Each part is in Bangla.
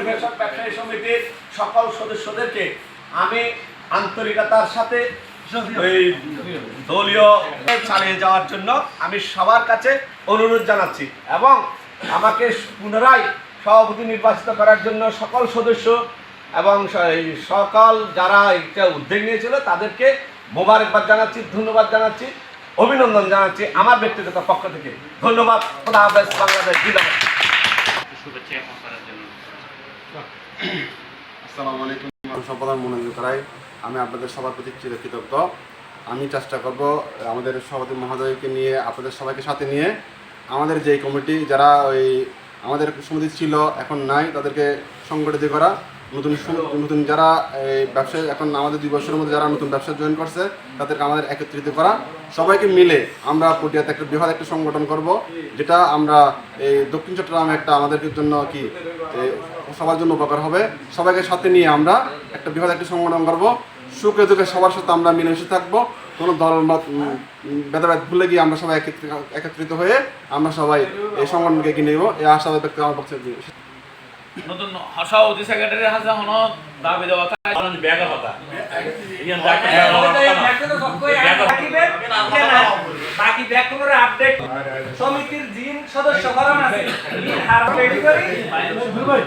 পরিবেশক ব্যবসায়ী সমিতির সকল সদস্যদেরকে আমি আন্তরিকতার সাথে দলীয় চালিয়ে যাওয়ার জন্য আমি সবার কাছে অনুরোধ জানাচ্ছি এবং আমাকে পুনরায় সভাপতি নির্বাচিত করার জন্য সকল সদস্য এবং সকল যারা এটা উদ্যোগ নিয়েছিল তাদেরকে মোবারকবাদ জানাচ্ছি, ধন্যবাদ জানাচ্ছি, অভিনন্দন জানাচ্ছি আমার ব্যক্তিগত পক্ষ থেকে। ধন্যবাদ। খোদা হাফেজ, বাংলাদেশ শুভেচ্ছা আসসালামু আলাইকুম। সম্পাদন মনোযোগ করাই আমি আপনাদের সবার প্রতি চিরকৃতজ্ঞ। আমি চেষ্টা করব, আমাদের সভাপতি মহোদয়কে নিয়ে, আপনাদের সবাইকে সাথে নিয়ে, আমাদের যে কমিটি, যারা ওই আমাদের সমিতি ছিল, এখন নাই, তাদেরকে সংগঠিত করা। নতুন নতুন যারা এই ব্যবসায় এখন আমাদের দুই বছরের মধ্যে যারা নতুন ব্যবসা জয়েন করছে তাদেরকে আমাদের একত্রিত করা। সবাইকে মিলে আমরা পটিয়াতে একটা বৃহৎ একটা সংগঠন করব যেটা আমরা এই দক্ষিণ চট্টগ্রামে একটা আমাদের জন্য কি সবার জন্য উপকার হবে। সবাইকে সাথে নিয়ে আমরা একটা বৃহৎ একটা সংগঠন করব। সুখে দুঃখে সবার সাথে আমরা মিলেমিশে থাকব। কোনো দল উম, ভেদাভেদ ভুলে গিয়ে আমরা সবাই একত্রিত- হয়ে আমরা সবাই এই সংগঠনকে এগিয়ে নেব। এই আশাবাদ ব্যক্ত আমার পক্ষে নতুন সভাপতি সেক্রেটারি হাসা হন দাবি দেওয়া থাকে ব্যাগের কথা বাকি ব্যাকগুলোর আপডেট সমিতির জিন সদস্য করান আছে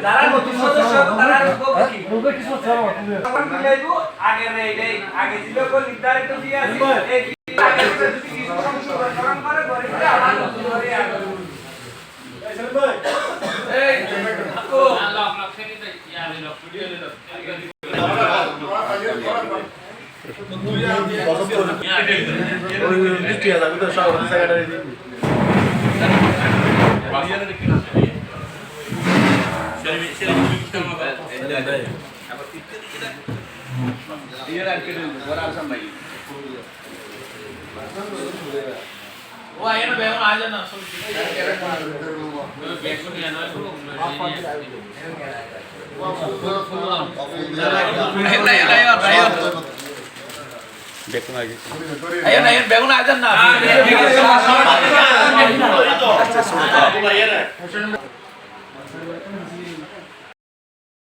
যারা নতুন সদস্য তারা বলব কি? তখন মিলাইবো। আগে রে আগে ছিল নির্ধারিত দিয়ে আছে ఓ ఆయన బేమ ఆజన అసలు বেগুন আগে। আয়ন আয়ন বেগুন আজান না। আচ্ছা শুনুন হ্যাঁ।